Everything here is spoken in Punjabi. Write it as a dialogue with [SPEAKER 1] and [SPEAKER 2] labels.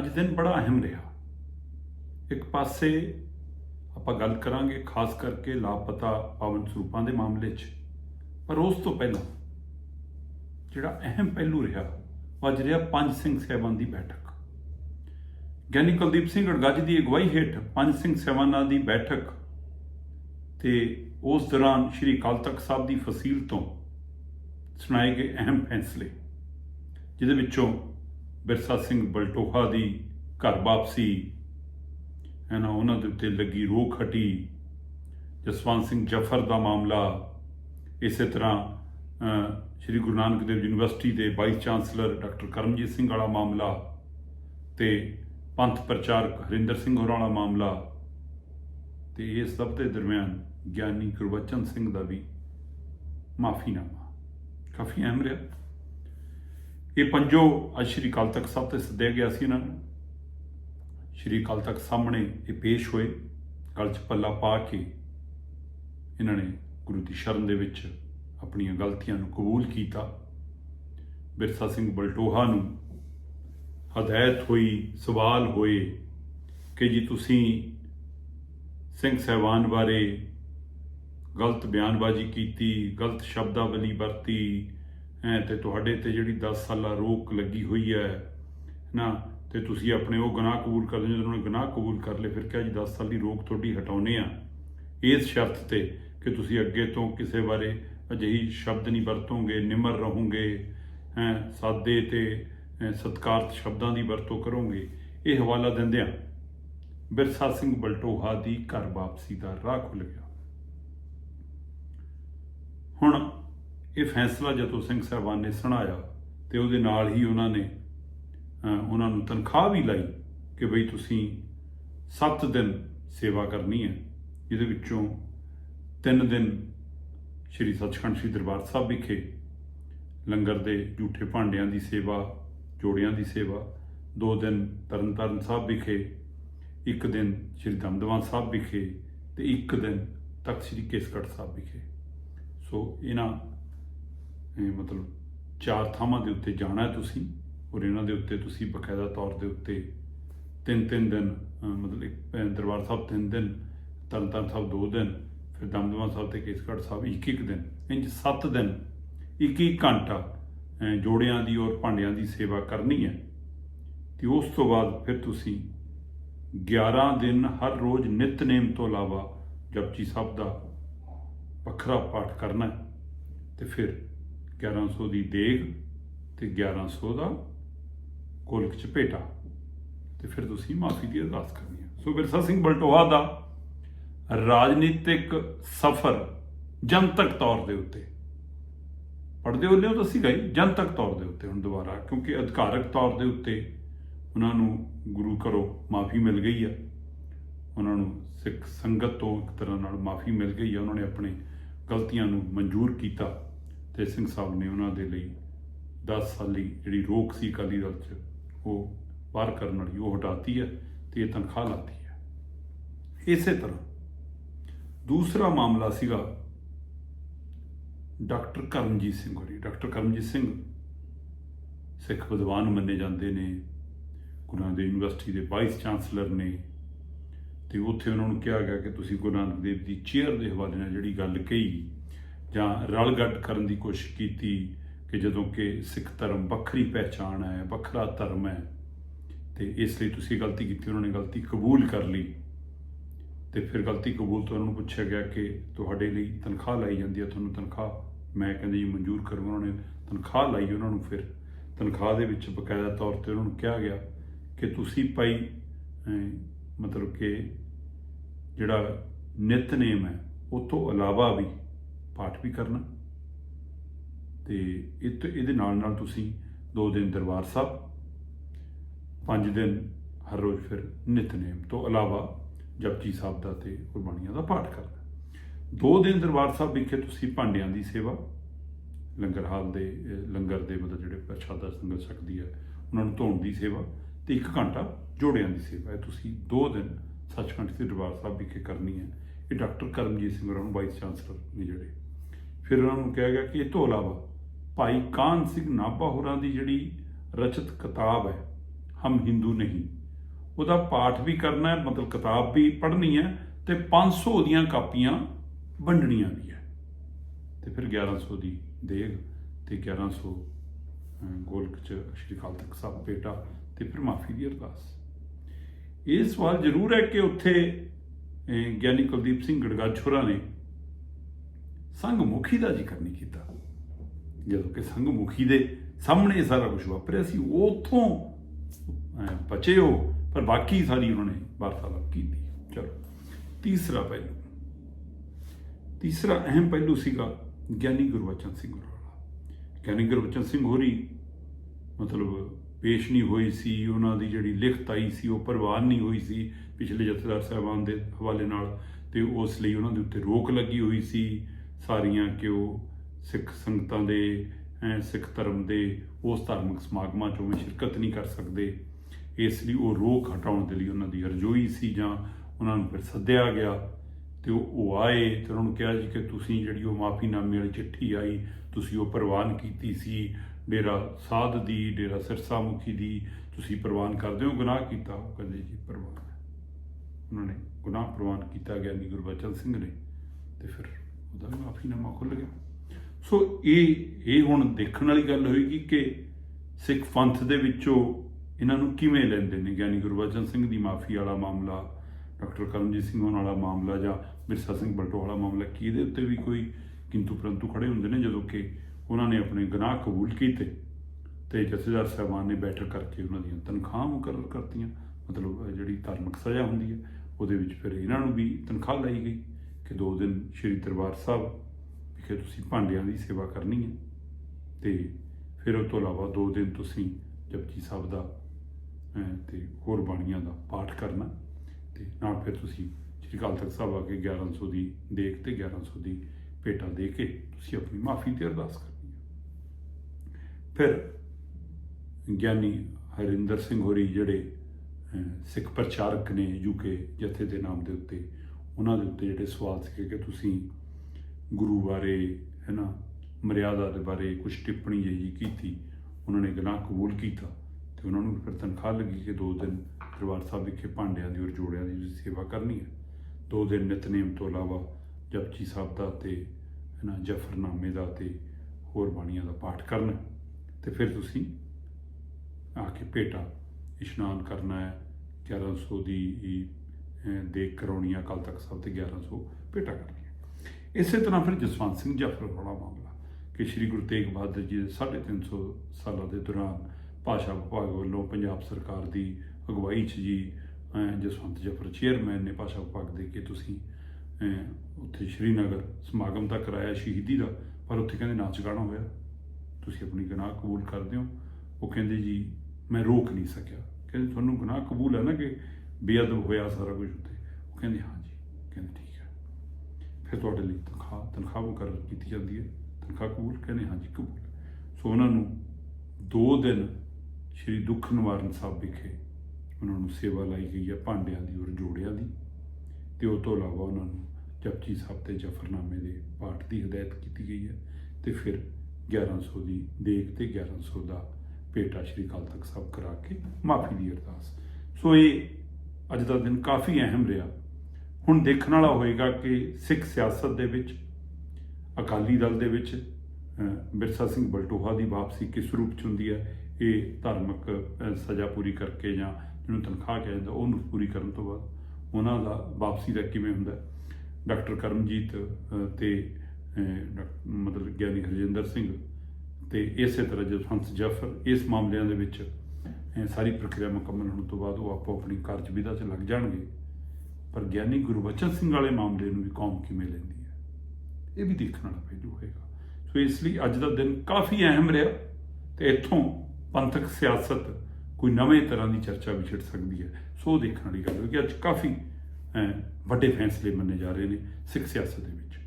[SPEAKER 1] ਅੱਜ ਦਿਨ ਬੜਾ ਅਹਿਮ ਰਿਹਾ। ਇੱਕ ਪਾਸੇ ਆਪਾਂ ਗੱਲ ਕਰਾਂਗੇ ਖਾਸ ਕਰਕੇ ਲਾਪਤਾ ਪਾਵਨ ਸਰੂਪਾਂ ਦੇ ਮਾਮਲੇ 'ਚ, ਪਰ ਉਸ ਤੋਂ ਪਹਿਲਾਂ ਜਿਹੜਾ ਅਹਿਮ ਪਹਿਲੂ ਰਿਹਾ ਉਹ ਅੱਜ ਰਿਹਾ ਪੰਜ ਸਿੰਘ ਸਾਹਿਬਾਨ ਦੀ ਬੈਠਕ। ਗਿਆਨੀ ਕੁਲਦੀਪ ਸਿੰਘ ਅੜਗੱਜ ਦੀ ਅਗਵਾਈ ਹੇਠ ਪੰਜ ਸਿੰਘ ਸਾਹਿਬਾਨਾਂ ਦੀ ਬੈਠਕ ਤੇ ਉਸ ਦੌਰਾਨ ਸ੍ਰੀ ਅਕਾਲ ਤਖਤ ਸਾਹਿਬ ਦੀ ਫਸੀਲ ਤੋਂ ਸੁਣਾਏ ਗਏ ਅਹਿਮ ਫੈਸਲੇ, ਜਿਹਦੇ ਵਿੱਚੋਂ ਬਿਰਸਾ ਸਿੰਘ ਬਲਟੋਹਾ ਦੀ ਘਰ ਵਾਪਸੀ। ਹੈ ਨਾ ਉਹਨਾਂ ਦੇ ਉੱਤੇ ਲੱਗੀ ਰੋਕ ਹਟੀ। ਜਸਵੰਤ ਸਿੰਘ ਜਫਰ ਦਾ ਮਾਮਲਾ ਇਸੇ ਤਰ੍ਹਾਂ ਸ੍ਰੀ ਗੁਰੂ ਨਾਨਕ ਦੇਵ ਯੂਨੀਵਰਸਿਟੀ ਦੇ vice chancellor doctor Karamjit Singh ਵਾਲਾ ਮਾਮਲਾ ਤੇ ਪੰਥ ਪ੍ਰਚਾਰਕ ਹਰਿੰਦਰ ਸਿੰਘ ਹੋਰਾਂ ਵਾਲਾ ਮਾਮਲਾ ਤੇ ਇਹ ਸਭ ਦੇ ਦਰਮਿਆਨ ਗਿਆਨੀ ਗੁਰਬਚਨ ਸਿੰਘ ਦਾ ਵੀ ਮਾਫੀਨਾਮਾ। ਕਾਫੀ ਅਹਿਮ ਰਿਹਾ। ਇਹ ਪੰਜੋ ਅੱਜ ਸ਼੍ਰੀ ਅਕਾਲ ਤਖਤ ਸਾਹਿਬ ਤੇ ਸੱਦਿਆ ਗਿਆ ਸੀ ਇਹਨਾਂ ਨੂੰ। ਸ਼੍ਰੀ ਅਕਾਲ ਤਖਤ ਸਾਹਮਣੇ ਇਹ ਪੇਸ਼ ਹੋਏ, ਗਲ 'ਚ ਪੱਲਾ ਪਾ ਕੇ ਇਹਨਾਂ ਨੇ ਗੁਰੂ ਦੀ ਸ਼ਰਨ ਦੇ ਵਿੱਚ ਆਪਣੀਆਂ ਗਲਤੀਆਂ ਨੂੰ ਕਬੂਲ ਕੀਤਾ। ਬਿਰਸਾ ਸਿੰਘ ਬਲਟੋਹਾ ਨੂੰ ਹਦਾਇਤ ਹੋਈ, ਸਵਾਲ ਹੋਏ ਕਿ ਜੀ ਤੁਸੀਂ ਸਿੰਘ ਸਹਿਬਾਨ ਬਾਰੇ ਗਲਤ ਬਿਆਨਬਾਜ਼ੀ ਕੀਤੀ, ਗਲਤ ਸ਼ਬਦਾਵਲੀ ਵਰਤੀ ਹੈ ਤੇ ਤੁਹਾਡੇ ਤੇ ਜਿਹੜੀ 10 ਸਾਲਾ ਰੋਕ ਲੱਗੀ ਹੋਈ ਹੈ ਨਾ ਤੇ ਤੁਸੀਂ ਆਪਣੇ ਉਹ ਗੁਨਾਹ ਕਬੂਲ ਕਰਦੇ ਜਦੋਂ ਉਹਨਾਂ ਨੇ ਗੁਨਾਹ ਕਬੂਲ ਕਰ ਲਏ ਫਿਰ ਕਿਹਾ ਜੀ 10 ਸਾਲ ਦੀ ਰੋਕ ਤੁਹਾਡੀ ਹਟਾਉਨੇ ਆ ਇਸ ਸ਼ਰਤ ਤੇ ਕਿ ਤੁਸੀਂ ਅੱਗੇ ਤੋਂ ਕਿਸੇ ਬਾਰੇ ਅਜਿਹੀ ਸ਼ਬਦ ਨਹੀਂ ਵਰਤੋਗੇ ਨਿਮਰ ਰਹੋਗੇ ਹੈ ਸਾਦੇ ਤੇ ਅਹ, ਸਤਿਕਾਰਤ ਸ਼ਬਦਾਂ ਦੀ ਵਰਤੋਂ ਕਰੋਗੇ। ਇਹ ਹਵਾਲਾ ਦਿੰਦਿਆਂ ਬਿਰਸਾ ਸਿੰਘ ਬਲਟੋਹਾ ਦੀ ਘਰ ਵਾਪਸੀ ਦਾ ਰਾਹ ਖੁੱਲ ਗਿਆ। ਹੁਣ ਇਹ ਫੈਸਲਾ ਜਦੋਂ ਸਿੰਘ ਸਾਹਿਬਾਨ ਨੇ ਸੁਣਾਇਆ ਤੇ ਉਹਦੇ ਨਾਲ ਹੀ ਉਹਨਾਂ ਨੇ ਉਹਨਾਂ ਨੂੰ ਤਨਖਾਹ ਵੀ ਲਾਈ ਕਿ ਬਈ ਤੁਸੀਂ 7 ਦਿਨ ਸੇਵਾ ਕਰਨੀ ਹੈ, ਜਿਹਦੇ ਵਿੱਚੋਂ 3 ਦਿਨ ਸ੍ਰੀ ਸੱਚਖੰਡ ਸ੍ਰੀ ਦਰਬਾਰ ਸਾਹਿਬ ਵਿਖੇ ਲੰਗਰ ਦੇ ਝੂਠੇ ਭਾਂਡਿਆਂ ਦੀ ਸੇਵਾ, ਜੋੜਿਆਂ ਦੀ ਸੇਵਾ 2 ਦਿਨ ਤਰਨਤਾਰਨ ਸਾਹਿਬ ਵਿਖੇ, ਇੱਕ ਦਿਨ ਸ੍ਰੀ ਦਮਦਮਾ ਸਾਹਿਬ ਵਿਖੇ ਤੇ ਇੱਕ ਦਿਨ ਤਖਤ ਸ੍ਰੀ ਕੇਸਗੜ੍ਹ ਸਾਹਿਬ ਵਿਖੇ। ਸੋ ਇਹਨਾਂ ਮਤਲਬ ਚਾਰ ਥਾਵਾਂ ਦੇ ਉੱਤੇ ਜਾਣਾ ਹੈ ਤੁਸੀਂ ਔਰ ਇਹਨਾਂ ਦੇ ਉੱਤੇ ਤੁਸੀਂ ਬਕਾਇਦਾ ਤੌਰ ਦੇ ਉੱਤੇ ਤਿੰਨ ਤਿੰਨ ਦਿਨ ਮਤਲਬ ਇੱਕ ਦਰਬਾਰ ਸਾਹਿਬ ਤਿੰਨ ਦਿਨ, ਤਰਨਤਾਰਨ ਸਾਹਿਬ ਦੋ ਦਿਨ, ਫਿਰ ਦਮਦਮਾ ਸਾਹਿਬ ਤੇ ਕੇਸਗੜ੍ਹ ਸਾਹਿਬ ਇੱਕ ਇੱਕ ਦਿਨ, ਇੰਜ ਸੱਤ ਦਿਨ, ਇੱਕ ਇੱਕ ਘੰਟਾ ਜੋੜਿਆਂ ਦੀ ਔਰ ਭਾਂਡਿਆਂ ਦੀ ਸੇਵਾ ਕਰਨੀ ਹੈ। ਤੇ ਉਸ ਤੋਂ ਬਾਅਦ ਫਿਰ ਤੁਸੀਂ 11 ਦਿਨ ਹਰ ਰੋਜ਼ ਨਿਤਨੇਮ ਤੋਂ ਇਲਾਵਾ ਜਪਜੀ ਸਾਹਿਬ ਦਾ ਵੱਖਰਾ ਪਾਠ ਕਰਨਾ ਹੈ। ਤੇ ਫਿਰ 1100 ਦੀ ਦੇਗ ਤੇ 1100 ਦਾ ਕੋਲਕ ਚਪੇਟਾ ਭੇਟਾ। ਤੇ ਫਿਰ ਤੁਸੀਂ ਮਾਫੀ ਦੀ ਅਰਦਾਸ ਕਰਨੀ ਹੈ। ਸੋ ਬਿਰਸਾ ਸਿੰਘ ਬਲਟੋਹਾ ਦਾ ਰਾਜਨੀਤਿਕ ਸਫ਼ਰ ਜਨਤਕ ਤੌਰ ਦੇ ਉੱਤੇ। ਪੜਦੇ ਹੋ ਲਿਓ ਤਾਂ ਸੀਗਾ ਹੀ ਜਨਤਕ ਤੌਰ ਦੇ ਉੱਤੇ ਹੁਣ ਦੁਬਾਰਾ, ਕਿਉਂਕਿ ਅਧਿਕਾਰਕ ਤੌਰ ਦੇ ਉੱਤੇ ਉਹਨਾਂ ਨੂੰ ਗੁਰੂ ਘਰੋਂ ਮਾਫੀ ਮਿਲ ਗਈ ਆ। ਉਹਨਾਂ ਨੂੰ ਸਿੱਖ ਸੰਗਤ ਤੋਂ ਇੱਕ ਤਰ੍ਹਾਂ ਨਾਲ ਮਾਫੀ ਮਿਲ ਗਈ ਆ। ਉਹਨਾਂ ਨੇ ਆਪਣੇ ਗਲਤੀਆਂ ਨੂੰ ਮਨਜ਼ੂਰ ਕੀਤਾ। ਤੇ ਸਿੰਘ ਸਾਹਿਬ ਨੇ ਉਹਨਾਂ ਦੇ ਲਈ 10 ਸਾਲੀ ਜਿਹੜੀ ਰੋਕ ਸੀ ਅਕਾਲੀ ਦਲ 'ਚ, ਉਹ ਬਾਹਰ ਕਰਨ ਵਾਲੀ, ਉਹ ਹਟਾਤੀ ਹੈ ਤੇ ਇਹ ਤਨਖਾਹ ਲਾਤੀ ਹੈ। ਇਸੇ ਤਰ੍ਹਾਂ ਦੂਸਰਾ ਮਾਮਲਾ ਸੀਗਾ ਡਾਕਟਰ ਕਰਮਜੀਤ ਸਿੰਘ ਹੋਰੀ। ਡਾਕਟਰ ਕਰਮਜੀਤ ਸਿੰਘ ਸਿੱਖ ਵਿਦਵਾਨ ਮੰਨੇ ਜਾਂਦੇ ਨੇ, ਗੁਰੂ ਨਾਨਕ ਦੇਵ ਯੂਨੀਵਰਸਿਟੀ ਦੇ ਵਾਈਸ ਚਾਂਸਲਰ ਨੇ ਤੇ ਉੱਥੇ ਉਹਨਾਂ ਨੂੰ ਕਿਹਾ ਗਿਆ ਕਿ ਤੁਸੀਂ ਗੁਰੂ ਨਾਨਕ ਦੇਵ ਦੀ ਚੇਅਰ ਦੇ ਹਵਾਲੇ ਨਾਲ ਜਿਹੜੀ ਗੱਲ ਕਹੀ ਜਾਂ ਰਲਗੱਡ ਕਰਨ ਦੀ ਕੋਸ਼ਿਸ਼ ਕੀਤੀ ਕਿ ਜਦੋਂ ਕਿ ਸਿੱਖ ਧਰਮ ਵੱਖਰੀ ਪਹਿਚਾਣ ਹੈ, ਵੱਖਰਾ ਧਰਮ ਹੈ, ਤੇ ਇਸ ਲਈ ਤੁਸੀਂ ਗਲਤੀ ਕੀਤੀ, ਉਹਨਾਂ ਨੇ ਗਲਤੀ ਕਬੂਲ ਕਰ ਲਈ। ਤੇ ਫਿਰ ਗਲਤੀ ਕਬੂਲ ਤੋਂ ਉਹਨਾਂ ਨੂੰ ਪੁੱਛਿਆ ਗਿਆ ਕਿ ਤੁਹਾਡੇ ਲਈ ਤਨਖਾਹ ਲਾਈ ਜਾਂਦੀ ਹੈ, ਤੁਹਾਨੂੰ ਤਨਖਾਹ, ਮੈਂ ਕਹਿੰਦੇ ਜੀ ਮਨਜ਼ੂਰ ਕਰੂੰਗਾ ਉਹਨਾਂ ਨੇ, ਤਨਖਾਹ ਲਾਈ ਉਹਨਾਂ ਨੂੰ ਫਿਰ। ਤਨਖਾਹ ਦੇ ਵਿੱਚ ਬਕਾਇਦਾ ਤੌਰ ਤੇ ਉਹਨਾਂ ਨੂੰ ਕਿਹਾ ਗਿਆ ਕਿ ਤੁਸੀਂ ਭਾਈ ਮਤਲਬ ਕਿ ਜਿਹੜਾ ਨਿਤਨੇਮ ਹੈ, ਉਹ ਤੋਂ ਇਲਾਵਾ ਵੀ ਪਾਠ ਵੀ ਕਰਨਾ। ਤੇ ਇਹ ਇਹਦੇ ਨਾਲ ਨਾਲ ਤੁਸੀਂ ਦੋ ਦਿਨ ਦਰਬਾਰ ਸਾਹਿਬ, ਪੰਜ ਦਿਨ ਹਰ ਰੋਜ਼ ਫਿਰ ਨਿਤਨੇਮ ਤੋਂ ਇਲਾਵਾ ਜਪਜੀ ਸਾਹਿਬ ਦਾ ਤੇ ਗੁਰਬਾਣੀਆਂ ਦਾ ਪਾਠ ਕਰਨਾ। ਦੋ ਦਿਨ ਦਰਬਾਰ ਸਾਹਿਬ ਵਿਖੇ ਤੁਸੀਂ ਭਾਂਡਿਆਂ ਦੀ ਸੇਵਾ, ਲੰਗਰ ਹਾਲ ਦੇ ਲੰਗਰ ਦੇ ਮਤਲਬ ਜਿਹੜੇ ਪ੍ਰਸ਼ਾਦਾ ਸੰਗਤ ਸਕਦੀ ਹੈ, ਉਹਨਾਂ ਨੂੰ ਧੋਣ ਦੀ ਸੇਵਾ ਤੇ ਇੱਕ ਘੰਟਾ ਜੋੜਿਆਂ ਦੀ ਸੇਵਾ। ਹੈ ਤੁਸੀਂ ਦੋ ਦਿਨ ਸੱਚਖੰਡ ਸ੍ਰੀ ਦਰਬਾਰ ਸਾਹਿਬ ਵਿਖੇ ਕਰਨੀ ਹੈ। ਇਹ ਡਾਕਟਰ ਕਰਮਜੀਤ ਸਿੰਘ ਹੋਰਾਂ ਨੂੰ ਵਾਈਸ ਚਾਂਸਲਰ ਨੇ ਜਿਹੜੇ ਫਿਰ ਉਹਨਾਂ ਨੂੰ ਕਿਹਾ ਗਿਆ ਕਿ ਇਹ ਤੋਂ ਇਲਾਵਾ ਭਾਈ ਕਾਨ ਸਿੰਘ ਨਾਭਾ ਹੋਰਾਂ ਦੀ ਜਿਹੜੀ ਰਚਿਤ ਕਿਤਾਬ ਹੈ ਹਮ ਹਿੰਦੂ ਨਹੀਂ ਉਹਦਾ ਪਾਠ ਵੀ ਕਰਨਾ ਹੈ ਮਤਲਬ ਕਿਤਾਬ ਵੀ ਪੜ੍ਹਨੀ ਹੈ ਤੇ 500 ਦੀਆਂ ਕਾਪੀਆਂ ਵੰਡਣੀਆਂ ਵੀ ਹੈ। ਤੇ ਫਿਰ 1100 ਦੀ ਦੇਗ ਤੇ 1100 ਅਹ, ਗੋਲਕ ਚ ਸ਼੍ਰੀ ਅਕਾਲ ਤਖਤ ਸਾਹਿਬ ਬੇਟਾ ਤੇ ਫਿਰ ਮਾਫੀ ਦੀ ਅਰਦਾਸ। ਇਹ ਸਵਾਲ ਜ਼ਰੂਰ ਹੈ ਕਿ ਉੱਥੇ ਗਿਆਨੀ ਕੁਲਦੀਪ ਸਿੰਘ ਗੜਗਾਛੋਰਾ ਨੇ ਸੰਘਮੁਖੀ ਦਾ ਜ਼ਿਕਰ ਨਹੀਂ ਕੀਤਾ ਜਦੋਂ ਕਿ ਸੰਘ ਮੁਖੀ ਦੇ ਸਾਹਮਣੇ ਸਾਰਾ ਕੁਝ ਵਾਪਰਿਆ ਸੀ ਉਹ ਉੱਥੋਂ ਬਚੇ ਹੋ ਪਰ ਬਾਕੀ ਸਾਰੀ ਉਹਨਾਂ ਨੇ ਵਾਰਤਾਲਾਪ ਕੀਤੀ ਚਲੋ ਤੀਸਰਾ ਪਹਿਲੂ ਤੀਸਰਾ ਅਹਿਮ ਪਹਿਲੂ ਸੀਗਾ ਗਿਆਨੀ ਗੁਰਬਚਨ ਸਿੰਘ ਹੋਰਾਂ ਦਾ ਗਿਆਨੀ ਗੁਰਬਚਨ ਸਿੰਘ ਹੋਰੀ ਮਤਲਬ ਪੇਸ਼ ਨਹੀਂ ਹੋਈ ਸੀ ਉਹਨਾਂ ਦੀ ਜਿਹੜੀ ਲਿਖਤ ਆਈ ਸੀ ਉਹ ਪ੍ਰਵਾਨ ਨਹੀਂ ਹੋਈ ਸੀ ਪਿਛਲੇ ਜਥੇਦਾਰ ਸਾਹਿਬਾਨ ਦੇ ਹਵਾਲੇ ਨਾਲ ਤੇ ਉਸ ਲਈ ਉਹਨਾਂ ਦੇ ਉੱਤੇ ਰੋਕ ਲੱਗੀ ਹੋਈ ਸੀ ਸਾਰੀਆਂ ਕਿ ਉਹ ਸਿੱਖ ਸੰਗਤਾਂ ਦੇ ਅਹ, ਸਿੱਖ ਧਰਮ ਦੇ ਉਸ ਧਾਰਮਿਕ ਸਮਾਗਮਾਂ 'ਚੋਂ ਵੀ ਸ਼ਿਰਕਤ ਨਹੀਂ ਕਰ ਸਕਦੇ। ਇਸ ਲਈ ਉਹ ਰੋਕ ਹਟਾਉਣ ਦੇ ਲਈ ਉਹਨਾਂ ਦੀ ਅਰਜ਼ੋਈ ਸੀ ਜਾਂ ਉਹਨਾਂ ਨੂੰ ਫਿਰ ਸੱਦਿਆ ਗਿਆ। ਤੇ ਉਹ ਉਹ ਆਏ ਤੇ ਉਹਨਾਂ ਨੂੰ ਕਿਹਾ ਜੀ ਕਿ ਤੁਸੀਂ ਜਿਹੜੀ ਉਹ ਮਾਫੀਨਾਮੇ ਵਾਲੀ ਚਿੱਠੀ ਆਈ ਤੁਸੀਂ ਉਹ ਪ੍ਰਵਾਨ ਕੀਤੀ ਸੀ। ਡੇਰਾ ਸਾਧ ਦੀ ਡੇਰਾ ਸਿਰਸਾ ਮੁਖੀ ਦੀ ਤੁਸੀਂ ਪ੍ਰਵਾਨ ਕਰਦੇ ਹੋ ਗੁਨਾਹ ਕੀਤਾ। ਉਹ ਕਹਿੰਦੇ ਜੀ ਪ੍ਰਵਾਨ ਉਹਨਾਂ ਨੇ ਗੁਨਾਹ ਪ੍ਰਵਾਨ ਕੀਤਾ ਗਿਆਨੀ ਗੁਰਬਚਨ ਸਿੰਘ ਨੇ। ਤੇ ਫਿਰ ਉਹਦਾ ਵੀ ਮਾਫੀਨਾਮਾ ਖੁੱਲ ਗਿਆ। ਸੋ ਇਹ ਇਹ ਹੁਣ ਦੇਖਣ ਵਾਲੀ ਗੱਲ ਹੋਏਗੀ ਕਿ ਸਿੱਖ ਪੰਥ ਦੇ ਵਿੱਚੋਂ ਇਹਨਾਂ ਨੂੰ ਕਿਵੇਂ ਲੈਂਦੇ ਨੇ, ਗਿਆਨੀ ਗੁਰਬਚਨ ਸਿੰਘ ਦੀ ਮਾਫੀ ਵਾਲਾ ਮਾਮਲਾ, ਡਾਕਟਰ ਕਰਮਜੀਤ ਸਿੰਘ ਹੋਣ ਵਾਲਾ ਮਾਮਲਾ ਜਾਂ ਬਿਰਸਾ ਸਿੰਘ ਬਲਟੋ ਵਾਲਾ ਮਾਮਲਾ, ਕੀ ਇਹਦੇ ਉੱਤੇ ਵੀ ਕੋਈ ਕਿੰਤੂ ਪਰੰਤੂ ਖੜੇ ਹੁੰਦੇ ਨੇ ਜਦੋਂ ਕਿ ਉਹਨਾਂ ਨੇ ਆਪਣੇ ਗੁਨਾਹ ਕਬੂਲ ਕੀਤੇ ਤੇ ਜਥੇਦਾਰ ਸਾਹਿਬਾਨ ਨੇ ਬੈਠਕ ਕਰਕੇ ਉਹਨਾਂ ਦੀਆਂ ਤਨਖਾਹ ਮੁਕਰਰ ਕਰਤੀਆਂ। ਮਤਲਬ ਜਿਹੜੀ ਧਾਰਮਿਕ ਸਜ਼ਾ ਹੁੰਦੀ ਹੈ, ਉਹਦੇ ਵਿੱਚ ਫਿਰ ਇਹਨਾਂ ਨੂੰ ਵੀ ਤਨਖਾਹ ਲਈ ਗਈ। ਕਿ ਦੋ ਦਿਨ ਸ਼੍ਰੀ ਦਰਬਾਰ ਸਾਹਿਬ ਵਿਖੇ ਤੁਸੀਂ ਭਾਂਡਿਆਂ ਦੀ ਸੇਵਾ ਕਰਨੀ ਹੈ ਤੇ ਫਿਰ ਉਹ ਤੋਂ ਇਲਾਵਾ ਦੋ ਦਿਨ ਤੁਸੀਂ ਜਪਜੀ ਸਾਹਿਬ ਦਾ ਅਹ, ਤੇ ਹੋਰ ਬਾਣੀਆਂ ਦਾ ਪਾਠ ਕਰਨਾ ਤੇ ਨਾਲ ਫਿਰ ਤੁਸੀਂ ਸ਼੍ਰੀ ਅਕਾਲ ਤਖਤ ਸਾਹਿਬ ਆ ਕੇ 1100 ਦੀ ਦੇਖ ਤੇ 1100 ਦੀ ਭੇਟਾ ਦੇ ਕੇ ਤੁਸੀਂ ਆਪਣੀ ਮਾਫੀ ਤੇ ਅਰਦਾਸ ਕਰਨੀ ਹੈ। ਫਿਰ ਗਿਆਨੀ ਹਰਿੰਦਰ ਸਿੰਘ ਹੋਰੀ ਜਿਹੜੇ ਸਿੱਖ ਪ੍ਰਚਾਰਕ ਨੇ ਯੂਕੇ ਜਥੇ ਦੇ ਨਾਮ ਦੇ ਉੱਤੇ ਉਹਨਾਂ ਦੇ ਉੱਤੇ ਜਿਹੜੇ ਸਵਾਲ ਸੀਗੇ ਕਿ ਤੁਸੀਂ ਗੁਰੂ ਬਾਰੇ ਹੈ ਨਾ ਮਰਿਆਦਾ ਦੇ ਬਾਰੇ ਕੁਝ ਟਿੱਪਣੀ ਜਿਹੀ ਕੀਤੀ, ਉਹਨਾਂ ਨੇ ਗੁਨਾਹ ਕਬੂਲ ਕੀਤਾ ਤੇ ਉਹਨਾਂ ਨੂੰ ਫਿਰ ਤਨਖਾਹ ਲੱਗੀ ਕਿ ਦੋ ਦਿਨ ਦਰਬਾਰ ਸਾਹਿਬ ਵਿਖੇ ਭਾਂਡਿਆਂ ਦੀ ਔਰ ਜੋੜਿਆਂ ਦੀ ਤੁਸੀਂ ਸੇਵਾ ਕਰਨੀ ਹੈ ਦੋ ਦਿਨ ਨਿਤਨੇਮ ਤੋਂ ਇਲਾਵਾ ਜਪਜੀ ਸਾਹਿਬ ਦਾ ਤੇ ਹੈ ਨਾ ਜਫਰਨਾਮੇ ਦਾ ਤੇ ਹੋਰ ਬਾਣੀਆਂ ਦਾ ਪਾਠ ਕਰਨਾ ਹੈ। ਤੇ ਫਿਰ ਤੁਸੀਂ ਆ ਕੇ ਭੇਟਾ ਇਸ਼ਨਾਨ ਕਰਨਾ ਹੈ 1100 ਦੀ ਹੀ, ਅਹ, ਕਰਾਉਣੀ ਆ ਕੱਲ ਤੱਕ ਸਾਹਿਬ ਤੇ 1100 ਭੇਟਾ ਕਰਨੀ ਇਸੇ ਤਰ੍ਹਾਂ ਫਿਰ ਜਸਵੰਤ ਸਿੰਘ ਜਾਫਰ ਵਾਲਾ ਮਾਮਲਾ ਕਿ ਸ੍ਰੀ ਗੁਰੂ ਤੇਗ ਬਹਾਦਰ ਜੀ ਦੇ 350 ਸਾਲਾਂ ਦੇ ਦੌਰਾਨ ਭਾਸ਼ਾ ਵਿਭਾਗ ਵੱਲੋਂ ਪੰਜਾਬ ਸਰਕਾਰ ਦੀ ਅਗਵਾਈ 'ਚ ਜੀ ਜਸਵੰਤ ਜਫ਼ਰ ਚੇਅਰਮੈਨ ਨੇ ਭਾਸ਼ਾ ਵਿਭਾਗ ਦੇ ਕਿ ਤੁਸੀਂ ਉੱਥੇ ਸ਼੍ਰੀਨਗਰ ਸਮਾਗਮ ਤਾਂ ਕਰਾਇਆ ਸ਼ਹੀਦੀ ਦਾ ਪਰ ਉੱਥੇ ਕਹਿੰਦੇ ਨਾਚ ਗਾਣਾ ਹੋਇਆ। ਤੁਸੀਂ ਆਪਣੀ ਗੁਨਾਹ ਕਬੂਲ ਕਰਦੇ ਹੋ। ਉਹ ਕਹਿੰਦੇ ਜੀ ਮੈਂ ਰੋਕ ਨਹੀਂ ਸਕਿਆ। ਕਹਿੰਦੇ ਤੁਹਾਨੂੰ ਗੁਨਾਹ ਕਬੂਲ ਹੈ ਨਾ ਕਿ ਬੇਅਦਬ ਹੋਇਆ ਸਾਰਾ ਕੁਝ ਉੱਤੇ। ਉਹ ਕਹਿੰਦੇ ਹਾਂ ਜੀ ਕਹਿੰਦੇ, ਠੀਕ ਹੈ। ਫਿਰ ਤੁਹਾਡੇ ਲਈ ਤਨਖਾਹ ਤਨਖਾਹ ਮੁਕਰਰ ਕੀਤੀ ਜਾਂਦੀ ਹੈ। ਤਨਖਾਹ ਕਬੂਲ? ਕਹਿੰਦੇ ਹਾਂ ਜੀ ਕਬੂਲ। ਸੋ ਉਹਨਾਂ ਨੂੰ ਦੋ ਦਿਨ ਸ਼੍ਰੀ ਦੁੱਖ ਨਿਵਾਰਨ ਸਾਹਿਬ ਵਿਖੇ ਉਹਨਾਂ ਨੂੰ ਸੇਵਾ ਲਾਈ ਗਈ ਹੈ, ਭਾਂਡਿਆਂ ਦੀ ਔਰ ਜੋੜਿਆਂ ਦੀ। ਤੇ ਉਹ ਤੋਂ ਇਲਾਵਾ ਉਹਨਾਂ ਨੂੰ ਜਪਜੀ ਸਾਹਿਬ ਤੇ ਜਫਰਨਾਮੇ ਦੇ ਪਾਠ ਦੀ ਹਦਾਇਤ ਕੀਤੀ ਗਈ ਹੈ। ਤੇ ਫਿਰ 1100 ਦੀ ਦੇਗ ਤੇ 1100 ਦਾ ਭੇਟਾ ਸ਼੍ਰੀ ਅਕਾਲ ਤਖਤ ਸਾਹਿਬ ਕਰਾ ਕੇ ਮਾਫੀ ਦੀ ਅਰਦਾਸ। ਸੋ ਇਹ ਅੱਜ ਦਾ ਦਿਨ ਕਾਫੀ ਅਹਿਮ ਰਿਹਾ। ਹੁਣ ਦੇਖਣ ਵਾਲਾ ਹੋਏਗਾ ਕਿ ਸਿੱਖ ਸਿਆਸਤ ਦੇ ਵਿੱਚ ਅਕਾਲੀ ਦਲ ਦੇ ਵਿੱਚ ਅਹ, ਸਿੰਘ ਬਲਟੋਹਾ ਦੀ ਵਾਪਸੀ ਕਿਸ ਰੂਪ ਚ ਹੁੰਦੀ ਹੈ ਇਹ ਧਾਰਮਿਕ ਸਜ਼ਾ ਪੂਰੀ ਕਰਕੇ ਜਾਂ ਜਿਹਨੂੰ ਤਨਖਾਹ ਕਿਹਾ ਜਾਂਦਾ ਉਹਨੂੰ ਪੂਰੀ ਕਰਨ ਤੋਂ ਬਾਅਦ ਉਹਨਾਂ ਦਾ ਵਾਪਸੀ ਦਾ ਕਿਵੇਂ ਹੁੰਦਾ ਡਾਕਟਰ ਕਰਮਜੀਤ ਅਹ, ਤੇ ਡਾਕ- ਮਤਲਬ ਗਿਆਨੀ ਹਰਜਿੰਦਰ ਸਿੰਘ ਤੇ ਇਸੇ ਤਰ੍ਹਾਂ ਜਸਵੰਤ ਜਫਰ ਇਸ ਮਾਮਲਿਆਂ ਦੇ ਵਿੱਚ ਸਾਰੀ ਪ੍ਰਕਿਰਿਆ ਮੁਕੰਮਲ ਹੋਣ ਤੋਂ ਬਾਅਦ ਉਹ ਆਪੋ ਆਪਣੀ ਕਾਰਜ ਵਿਧਾ 'ਚ ਲੱਗ ਜਾਣਗੇ। ਪਰ ਗਿਆਨੀ ਗੁਰਬਚਨ ਸਿੰਘ ਵਾਲੇ ਮਾਮਲੇ ਨੂੰ ਵੀ ਕੌਮ ਕਿਵੇਂ ਲੈਂਦੀ ਹੈ? ਇਹ ਵੀ ਦੇਖਣ ਵਾਲਾ ਪਹਿਲੂ ਹੋਏਗਾ। ਸੋ ਇਸ ਲਈ ਅੱਜ ਦਾ ਦਿਨ ਕਾਫੀ ਅਹਿਮ ਰਿਹਾ ਤੇ ਇੱਥੋਂ ਪੰਥਕ ਸਿਆਸਤ ਕੋਈ ਨਵੇਂ ਤਰ੍ਹਾਂ ਦੀ ਚਰਚਾ ਵੀ ਛਿੜ ਸਕਦੀ ਹੈ। ਸੋ ਉਹ ਦੇਖਣ ਵਾਲੀ ਗੱਲ ਹੋਏਗੀ ਅੱਜ ਕਾਫੀ ਵੱਡੇ ਫੈਸਲੇ ਮੰਨੇ ਜਾ ਰਹੇ ਨੇ ਸਿੱਖ ਸਿਆਸਤ ਦੇ ਵਿੱਚ।